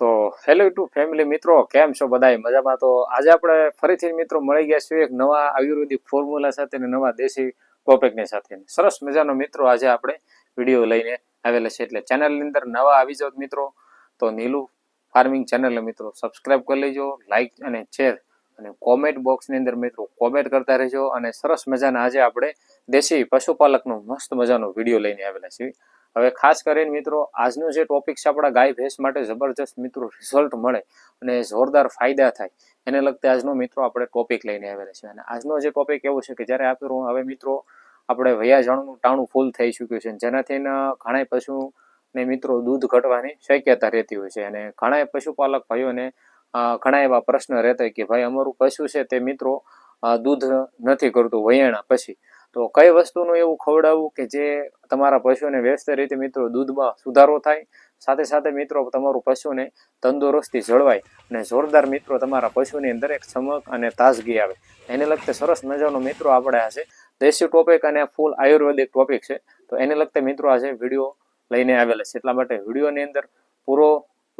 તો hello two family મિત્રો, કેમ છો બધા મજામાં? તો આજે આપણે ફરીથી મિત્રો મળી ગયા છીએ એક નવા આયુર્વેદિક ફોર્મ્યુલા સાથે અને નવા દેશી ટોપિકની સાથે. સરસ મજાનો મિત્રો આજે આપણે વીડિયો લઈને આવેલા છે એટલે ચેનલની અંદર નવા આવી જાવ મિત્રો, તો નીલુ ફાર્મિંગ ચેનલ મિત્રો સબસ્ક્રાઇબ કરી લેજો લાઈક અને શેર અને કોમેન્ટ બોક્સની અંદર મિત્રો કોમેન્ટ કરતા રહેજો. અને સરસ મજાના આજે આપણે દેશી પશુપાલકનો મસ્ત મજાનો વીડિયો લઈને આવેલા છીએ. હવે ખાસ કરીને મિત્રો, આજનો જે ટોપિક છે આપણા ગાય ભેંસ માટે જબરજસ્ત મિત્રો રિઝલ્ટ મળે અને જોરદાર ફાયદા થાય, એને લગતે આજનો મિત્રો આપણે ટોપિક લઈને આવેલા છે અને આજનો જે ટોપિક એવો છે કે જ્યારે આપણું હવે મિત્રો, આપણે વયા જણનું ટાણું ફૂલ થઈ ચૂક્યું છે જેનાથી ઘણા પશુને મિત્રો દૂધ ઘટવાની શક્યતા રહેતી હોય છે. અને ઘણા પશુપાલક ભાઈઓને ઘણા એવા પ્રશ્ન રહેતા કે, ભાઈ, અમારું પશુ છે તે મિત્રો દૂધ નથી કરતું વયણા પછી. તો કઈ વસ્તુનું એવું ખવડાવવું કે જે તમારા પશુને વ્યસ્ત રીતે મિત્રો દૂધમાં સુધારો થાય? સાથે સાથે મિત્રો, તમારું પશુને તંદુરસ્તી જળવાય અને જોરદાર મિત્રો તમારા પશુની અંદર એક ચમક અને તાજગી આવે. એને લગતે સરસ મજાનો મિત્રો આપણે આજે દેશી ટોપિક અને ફૂલ આયુર્વેદિક ટોપિક છે. તો એને લગતે મિત્રો આજે વીડિયો લઈને આવેલા છે. એટલા માટે વિડીયોની અંદર પૂરો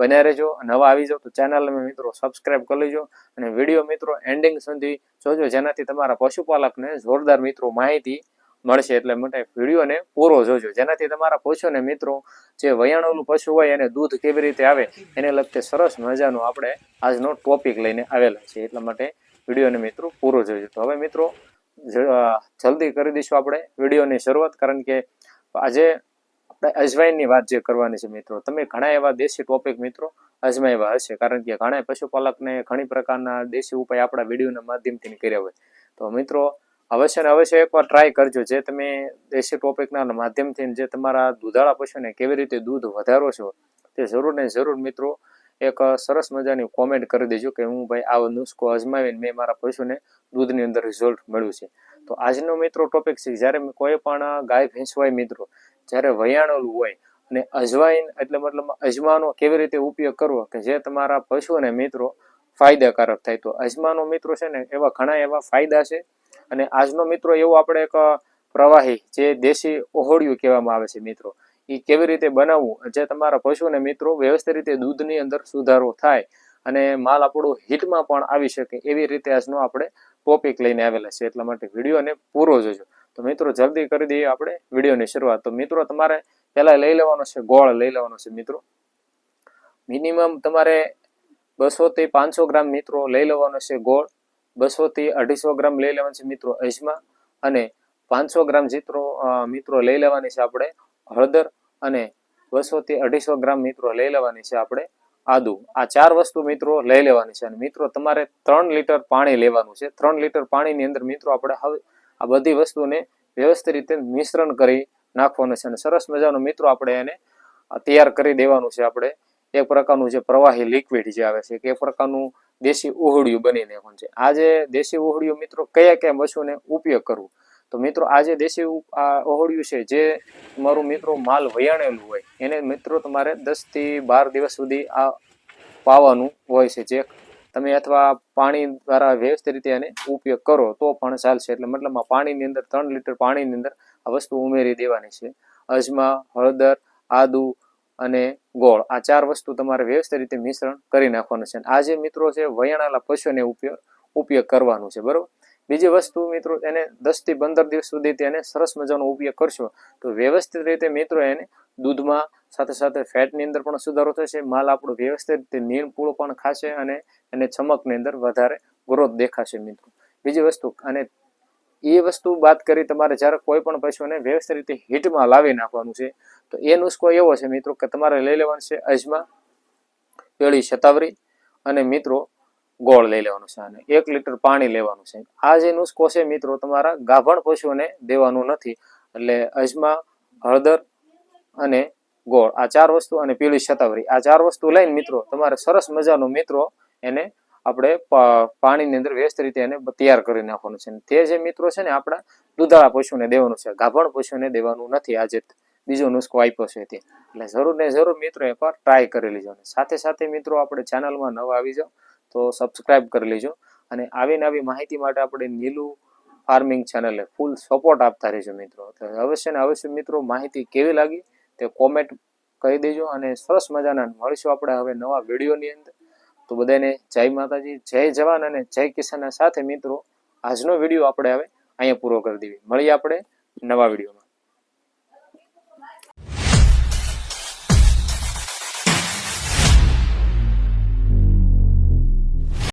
બન્યા રહેજો. નવા આવી જાઓ તો ચેનલને મિત્રો સબસ્ક્રાઇબ કરી લેજો. અને વીડિયો મિત્રો એન્ડિંગ સુધી જોજો. જેનાથી તમારા પશુપાલકને જોરદાર મિત્રો માહિતી મળશે. એટલે માટે વિડીયોને પૂરો જોજો. જેનાથી તમારા પશુને મિત્રો જે વયાણોલું પશુ હોય એને દૂધ કેવી રીતે આવે એને લગતે સરસ મજાનો આપણે આજનો ટોપિક લઈને આવેલા છે એટલા માટે વિડીયોને મિત્રો પૂરો જોજો. તો હવે મિત્રો જલ્દી કરી દઈશું આપણે વિડીયોની શરૂઆત. કારણ કે આજે અજવાઈનની વાત જે કરવાની છે મિત્રો, તમે ઘણા એવા દેશી ટોપિક મિત્રો અજમાવ્યા હશે, કારણ કે ઘણા પશુપાલકને ઘણી પ્રકારના દેશી ઉપાય આપણા વિડીયોના માધ્યમથી કર્યા હોય. તો મિત્રો, અવશ્ય ને અવશ્ય એકવાર ટ્રાય કરજો, જે તમે દેશી ટોપિકના માધ્યમથી જે તમારા દૂધાળા પશુને કેવી રીતે દૂધ વધારો છો, તે જરૂર ને જરૂર મિત્રો એક સરસ મજાની કોમેન્ટ કરી દેજો કે હું ભાઈ આવો નુસ્ખો અજમાવીને મેં મારા પશુને દૂધની અંદર રિઝલ્ટ મળ્યું છે. તો આજનો મિત્રો ટોપિક છે, જ્યારે કોઈ પણ ગાય ભેંસ હોય મિત્રો જ્યારે વયાણેલું હોય અને અજવાઈન એટલે મતલબ અજમાનો કેવી રીતે ઉપયોગ કરવો કે જે તમારા પશુને મિત્રો ફાયદાકારક થાય. તો અજમાનો મિત્રો છે ને એવા ઘણા એવા ફાયદા છે અને આજનો મિત્રો એવો આપણે એક પ્રવાહી જે દેશી ઓહોળિયું કહેવામાં આવે છે મિત્રો એ કેવી રીતે બનાવવું? જે તમારા પશુને મિત્રો વ્યવસ્થિત રીતે દૂધની અંદર સુધારો થાય અને માલ આપણો હિટમાં પણ આવી શકે એવી રીતે આજનો આપણે ટોપિક લઈને આવેલા છે એટલા માટે વિડીયોને પૂરો જોજો. તો મિત્રો જલ્દી કરી દઈએ આપણે વિડીયોની શરૂઆત. તો મિત્રો તમારે પહેલા લઈ લેવાનો છે, ગોળ લઈ લેવાનો છે મિત્રો. મિનિમમ તમારે બસો થી પાંચસો ગ્રામ મિત્રો લઈ લેવાનો છે ગોળ. બસો થી અઢીસો ગ્રામ લઈ લેવાનો છે મિત્રો અજમા. અને પાંચસો ગ્રામ જેટલો મિત્રો લઈ લેવાની છે આપણે હળદર. અને બસો થી અઢીસો ગ્રામ મિત્રો લઈ લેવાની છે આપણે આદુ. આ ચાર વસ્તુ મિત્રો લઈ લેવાની છે. અને મિત્રો તમારે ત્રણ લીટર પાણી લેવાનું છે. ત્રણ લીટર પાણીની અંદર મિત્રો આપણે હવે આ બધી વસ્તુને વ્યવસ્થિત રીતે મિશ્રણ કરી નાખવાનું છે. અને સરસ મજાનું મિત્રો આપણે એને તૈયાર કરી દેવાનું છે આપણે. એક પ્રકારનું જે પ્રવાહી લિક્વિડ જે આવે છે, કે પ્રકારનું દેશી ઉહળિયું બની નાખવાનું છે. આ જે દેશી ઉહળિયું મિત્રો કયા કયા વસ્તુને ઉપયોગ કરવું? તો મિત્રો આ જે દેશી ઓહળિયું છે, જે તમારું મિત્રો માલ વયાણેલું હોય, એને મિત્રો તમારે દસથી બાર દિવસ સુધી આ પાવાનું હોય છે. જે તમે અથવા પાણી દ્વારા વ્યવસ્થિત રીતે એને ઉપયોગ કરો, તો પણ ચાલશે. એટલે મતલબમાં પાણીની અંદર ત્રણ લીટર પાણીની અંદર આ વસ્તુ ઉમેરી દેવાની છે. અજમા, હળદર, આદુ અને ગોળ. આ ચાર વસ્તુ તમારે વ્યવસ્થિત રીતે મિશ્રણ કરી નાખવાનું છે. આ જે મિત્રો છે, વયાણાલા પશુને ઉપયોગ ઉપયોગ કરવાનું છે. બરોબર? બીજી વસ્તુ મિત્રો, એને દસથી પંદર દિવસ સુધી તેને સરસ મજાનો ઉપયોગ કરશો, તો વ્યવસ્થિત રીતે મિત્રો એને દૂધમાં સાથે સાથે ફેટની અંદર પણ સુધારો થશે, માલ આપણો વ્યવસ્થિત રીતે નીણપૂળ પણ ખાશે અને એને ચમકની અંદર વધારે ગ્રોથ દેખાશે મિત્રો. બીજી વસ્તુ, અને એ વસ્તુ વાત કરી તમારે જ્યારે કોઈ પણ પશુને વ્યવસ્થિત રીતે હીટમાં લાવી નાખવાનું છે, તો એ નુસ્ખો એવો છે મિત્રો કે તમારે લઈ લેવાનું છે અજમા પેળી શતાવરી અને મિત્રો ગોળ લઈ લેવાનું છે અને એક લીટર પાણી લેવાનું છે. આ જે નુસ્ખો છે મિત્રો તમારા ગાભણ પશુઓને દેવાનું નથી. એટલે અજમા, હળદર અને ગોળ. આ ચાર વસ્તુ અને પીળી શતાવરી. આ ચાર વસ્તુ લઈને મિત્રો, તમારે સરસ મજાનો મિત્રો એને આપણે પાણીની અંદર વ્યસ્ત રીતે એને તૈયાર કરી નાખવાનું છે. તે જે મિત્રો છે ને, આપણા દૂધાળા પશુને દેવાનું છે. ગાભણ પશુને દેવાનું નથી. આજે બીજો નુસ્ખો આપ્યો છે તે. એટલે જરૂર ને જરૂર મિત્રો એકવાર ટ્રાય કરી લેજો. સાથે સાથે મિત્રો, આપણે ચેનલમાં નવા આવી જાઓ, તો સબસ્ક્રાઇબ કરી લેજો. અને આવી નવી માહિતી માટે આપણે નીલું ફાર્મિંગ ચેનલે ફૂલ સપોર્ટ આપતા રહેજો મિત્રો. તો અવશ્ય ને અવશ્ય મિત્રો, માહિતી કેવી લાગી? તે કોમેન્ટ કહી દેજો અને સરસ મજાના મળીશું આપણે હવે નવા વિડીયોની અંદર. તો બધાને જય માતાજી, જય જવાન અને જય કિસાનના સાથે મિત્રો, આજનો વીડિયો આપણે હવે અહીંયા પૂરો કરી દેવી. મળીએ આપણે નવા વિડીયોમાં.